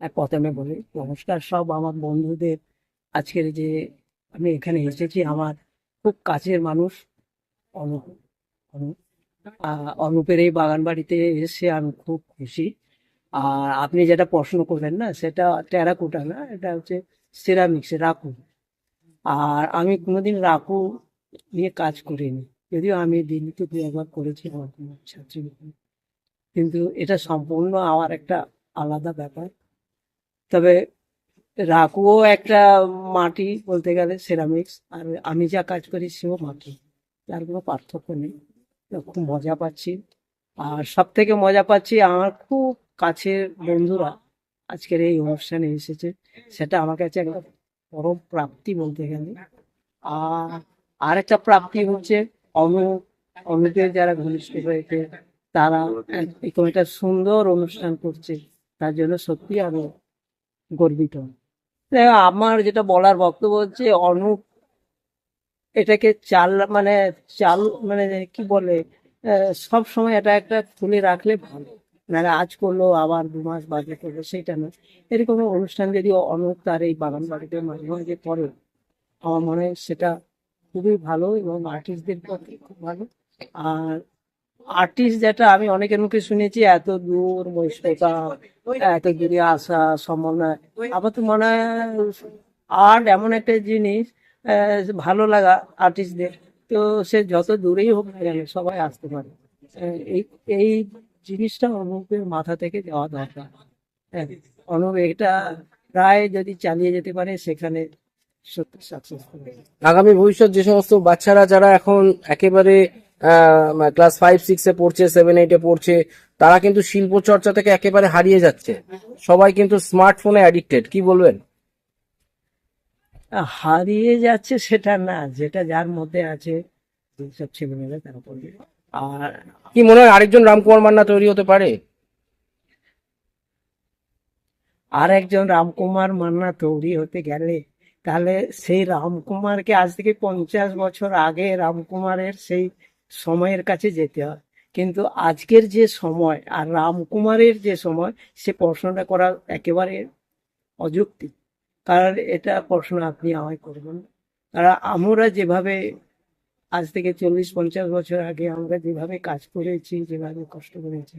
প্রথমে বলি, নমস্কার, সব আমার বন্ধুদের আজকের যে আমি এখানে এসেছি, আমার খুব কাছের মানুষ অনুপ অনুপের এই বাগান বাড়িতে এসে আমি খুব খুশি। আর আপনি যেটা প্রশ্ন করলেন না, সেটা টেরাকোটা না, এটা হচ্ছে সিরামিক্স, রাখু। আর আমি কোনোদিন রাখু নিয়ে কাজ করিনি। যদিও আমি দিল্লিতে দু একবার করেছি আমার ছাত্রী কিন্তু এটা সম্পূর্ণ আমার একটা আলাদা ব্যাপার। তবে রাকুও একটা মাটি বলতে গেলে সেরামিক্স আর আমি যা কাজ করি সেও মাটি। তার কোনো পার্থক্য নেই। খুব মজা পাচ্ছি। আর সব থেকে মজা পাচ্ছি আমার খুব কাছের বন্ধুরা আজকের এই অনুষ্ঠানে এসেছে। সেটা আমার কাছে একটা বড় প্রাপ্তি বলতে গেলে। আর আরেকটা প্রাপ্তি হচ্ছে অনু অনুপের যারা ঘনিষ্ঠ হয়েছে, তারা এরকম একটা সুন্দর অনুষ্ঠান করছে। তার জন্য সত্যি আমি গর্বিত। আমার যেটা বলার বক্তব্য হচ্ছে, অনুপ এটাকে চাল মানে চাল মানে কি বলে সব সময় এটা একটা তুলে রাখলে ভালো। মানে আজ করল, আবার দু মাস বাদে করল সেটা না এরকম অনুষ্ঠান যদি অনুপ তার এই বাগান বাড়িতে মাঝে মাঝে করে, আমার মনে হয় সেটা খুবই ভালো এবং আর্টিস্টদের পক্ষে খুব ভালো। আর আর্টিস্ট যেটা আমি অনেকের মুখে শুনেছি, এত দূর মহিষটা এত দূরে আসা সম্ভব আমার তো মনে হয় আর্ট এমন একটা জিনিস ভালো লাগা আর্টিস্টদের তো সে যত দূরেই হোক না কেন সবাই আসতে পারে। এই এই জিনিসটা অনুপের মাথা থেকে যাওয়া দরকার। অনুপ এটা প্রায় যদি চালিয়ে যেতে পারে, সেখানে সত্যি সাকসেসফুল আগামী ভবিষ্যৎ যে সমস্ত বাচ্চারা, যারা এখন একেবারে ক্লাস ফাইভ সিক্সে পড়ছে সেভেন এইটে পড়ছে তারা কিন্তু শিল্প চর্চা থেকে একেবারে হারিয়ে যাচ্ছে। সবাই কিন্তু স্মার্টফোনে অ্যাডিক্টেড কি বলবেন? হারিয়ে যাচ্ছে সেটা না যেটা যার মধ্যে আছে সব ছেলেমেয়েরা তারা করবে আর কি মনে হয় আরেকজন রামকুমার মান্না তৈরি হতে পারে? আর একজন রামকুমার মান্না তৈরি হতে গেলে তাহলে সেই রামকুমারকে আজ থেকে পঞ্চাশ বছর আগে রামকুমারের সেই সময়ের কাছে যেতে হয়। কিন্তু আজকের যে সময় আর রামকুমারের যে সময় সে প্রশ্নটা করা একেবারে অযৌক্তিক। কারণ এটা প্রশ্ন আপনি আমায় করবেন। কারণ আমরা যেভাবে আজ থেকে চল্লিশ পঞ্চাশ বছর আগে আমরা যেভাবে কাজ করেছি যেভাবে কষ্ট করেছি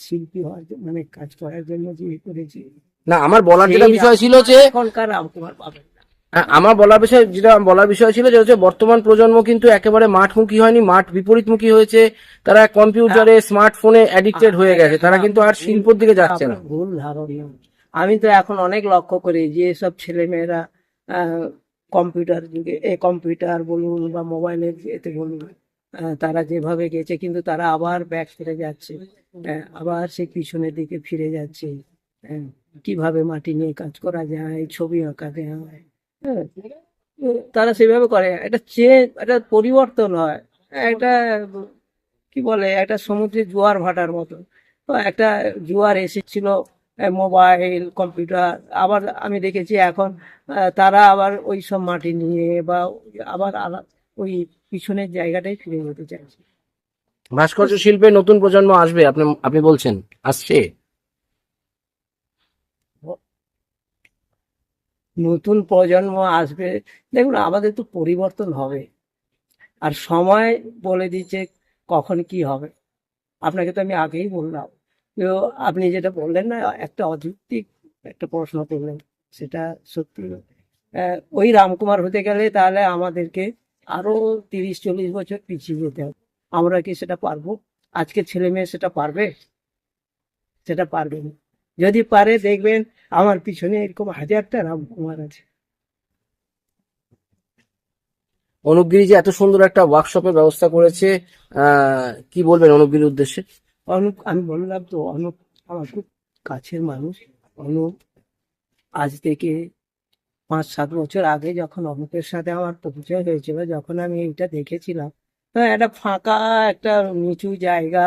শিল্পী হওয়ার জন্য, মানে কাজ করার জন্য যে করেছি না আমার বলার যেটা বিষয় ছিল যে এখনকার রামকুমার পাবেন আমার বলার বিষয় যেটা বলার বিষয় ছিল যে হচ্ছে বর্তমান প্রজন্ম কিন্তু একেবারে মাঠমুখী হয়নি মাঠ বিপরীতমুখী হয়েছে। তারা কম্পিউটারে স্মার্টফোনে অ্যাডিক্টেড হয়ে গেছে তারা কিন্তু আর শিল্পর দিকে যাচ্ছে না। ভুল ধারণা আমি তো এখন অনেক লক্ষ্য করি যে সব ছেলে মেয়েরা কম্পিউটার যুগে এ কম্পিউটার বলুন বা মোবাইলের এতে বলুন তারা যেভাবে গেছে কিন্তু তারা আবার ব্যাক ফিরে যাচ্ছে আবার সেই পিছনের দিকে ফিরে যাচ্ছে কীভাবে মাটি নিয়ে কাজ করা যায় ছবি আঁকা যায় হ্যাঁ, তারা সেভাবে করে। এটা চেঞ্জ এটা পরিবর্তন হয়। একটা, কি বলে, একটা সমুদ্রের জোয়ার ভাটার মতো। তো একটা জোয়ার এসেছিল মোবাইল, কম্পিউটার, আবার আমি দেখেছি এখন তারা আবার ওই সব মাটি নিয়ে বা আবার ওই পিছনের জায়গাটাই ফিরে যেতে চাইছে। ভাস্কর্য শিল্পে নতুন প্রজন্ম আসবে, আপনি আপনি বলছেন, আসছে? নতুন প্রজন্ম আসবে, দেখুন আমাদের তো পরিবর্তন হবে। আর সময় বলে দিচ্ছে কখন কি হবে। আপনাকে তো আমি আগেই বললাম। তো আপনি যেটা বললেন না, একটা অযৌক্তিক একটা প্রশ্ন করলেন, সেটা সত্যি। ওই রামকুমার হতে গেলে তাহলে আমাদেরকে আরও তিরিশ চল্লিশ বছর পিছিয়ে যেতে হবে। আমরা কি সেটা পারব? আজকে ছেলে মেয়ে সেটা পারবে? সেটা পারবে যদি পারে দেখবেন আমার পিছনে এরকম হাজারটা রামকুমার আছে। অনুপগিরি যে এত সুন্দর একটা ওয়ার্কশপের ব্যবস্থা করেছে কি বলবেন অনুপগিরির উদ্দেশ্যে? অনুপ আমি বললাম তো অনুপ আমার খুব কাছের মানুষ। অনুপ আজ থেকে পাঁচ সাত বছর আগে যখন অনুপের সাথে আমার পরিচয় হয়েছিল যখন আমি এইটা দেখেছিলাম তো একটা ফাঁকা একটা নিচু জায়গা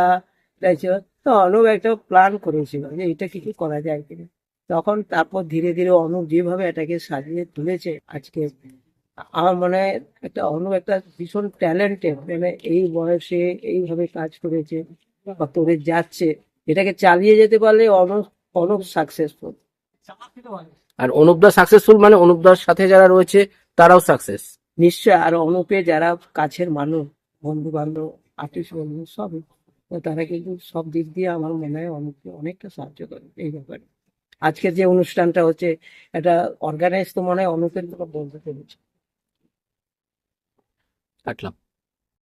তো অনুপ একটা প্ল্যান করেছিল যে এটা কিছু করা যায় কিনা। তখন তারপর ধীরে ধীরে অনুপ যেভাবে এটাকে সাজিয়ে তুলেছে আজকে আমার মনে হয় একটা অনুপ একটা ভীষণ ট্যালেন্টেড মানে এই বয়সে এইভাবে কাজ করেছে বা করে যাচ্ছে এটাকে চালিয়ে যেতে পারলে অনুপ অনুপ সাকসেসফুল আর অনুপদা সাকসেসফুল মানে অনুপদার সাথে যারা রয়েছে তারাও সাকসেস নিশ্চয় আর অনুপে যারা কাছের মানুষ বন্ধু বান্ধব আর্টিস্ট বন্ধু সবই তো তারা কিন্তু সব দিক দিয়ে আমার মনে হয় অনুপকে অনেকটা সাহায্য করে এই ব্যাপারে। আজকের যে অনুষ্ঠানটা হচ্ছে এটা অর্গানাইজ তো মনে হয় অনুপের কোনো বলতে পেরেছে। কাটলাম